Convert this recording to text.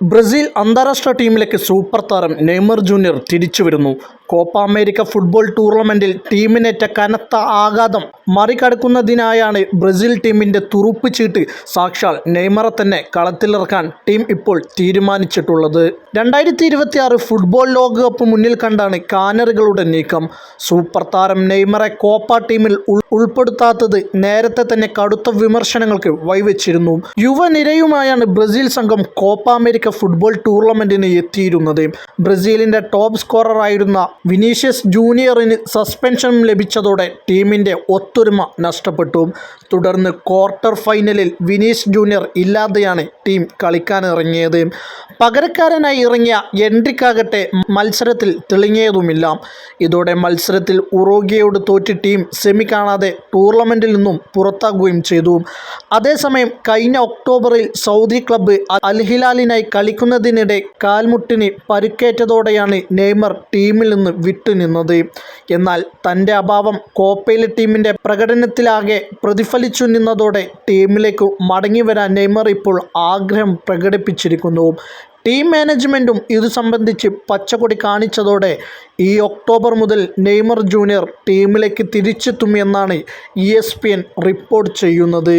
Brazil അന്താരാഷ്ട്ര ടീമിലേക്ക് super താരം നെയ്മർ ജൂനിയർ തിരിച്ചു വരുന്നു കോപ്പ അമേരിക്ക ഫുട്ബോൾ ടൂർണമെന്റിൽ ടീമിനേറ്റ കനത്ത ആഘാതം മറികടക്കുന്നതിനായാണ് ബ്രസീൽ ടീമിന്റെ തുറുപ്പ് ചീട്ട്. സാക്ഷാൽ നെയ്മറെ തന്നെ കളത്തിലിറക്കാൻ ടീം ഇപ്പോൾ തീരുമാനിച്ചിട്ടുള്ളത്. രണ്ടായിരത്തി ഇരുപത്തിയാറ് ഫുട്ബോൾ ലോകകപ്പ് മുന്നിൽ കണ്ടാണ് കാനറുകളുടെ നീക്കം. സൂപ്പർ താരം നെയ്മറെ കോപ്പ ടീമിൽ ഉൾപ്പെടുത്താത്തത് നേരത്തെ തന്നെ കടുത്ത വിമർശനങ്ങൾക്ക് വഴിവെച്ചിരുന്നു. യുവനിരയുമായാണ് ബ്രസീൽ സംഘം കോപ്പ അമേരിക്ക ഫുട്ബോൾ ടൂർണമെന്റിന് എത്തിയിരുന്നത്. ബ്രസീലിന്റെ ടോപ്പ് സ്കോററായിരുന്ന വിനീഷ്യസ് ജൂനിയറിന് സസ്പെൻഷൻ ലഭിച്ചതോടെ ടീമിന്റെ ഒത്തൊരുമ നഷ്ടപ്പെട്ടു. തുടർന്ന് ക്വാർട്ടർ ഫൈനലിൽ വിനീഷ് ജൂനിയർ ഇല്ലാതെയാണ് ടീം കളിക്കാനിറങ്ങിയത്. പകരക്കാരനായി ഇറങ്ങിയ എൻട്രിക്കാകട്ടെ മത്സരത്തിൽ തെളിഞ്ഞതുമില്ല. ഇതോടെ മത്സരത്തിൽ ഉറോഗിയോട് തോറ്റ് ടീം സെമി കാണാതെ ടൂർണമെന്റിൽ നിന്നും പുറത്താകുകയും ചെയ്തു. അതേസമയം കഴിഞ്ഞ ഒക്ടോബറിൽ സൗദി ക്ലബ്ബ് അൽഹിലാലിനായി കളിക്കുന്നതിനിടെ കാൽമുട്ടിന് പരുക്കേറ്റതോടെയാണ് നെയ്മർ ടീമിൽ നിന്ന് വിട്ടുനിന്നത് എന്നാൽ തന്റെ അഭാവം കോപ്പയിലെ ടീമിന്റെ പ്രകടനത്തിലാകെ പ്രതിഫലിച്ചു നിന്നതോടെ ടീമിലേക്ക് മടങ്ങി വരാൻ നെയ്മർ ഇപ്പോൾ ആഗ്രഹം പ്രകടിപ്പിച്ചിരിക്കുന്നു. ടീം മാനേജ്മെന്റും ഇതു സംബന്ധിച്ച് പച്ചക്കൊടി കാണിച്ചതോടെ ഈ ഒക്ടോബർ മുതൽ നെയ്മർ ജൂനിയർ ടീമിലേക്ക് തിരിച്ചെത്തുമെന്നാണ് ഇ റിപ്പോർട്ട് ചെയ്യുന്നത്.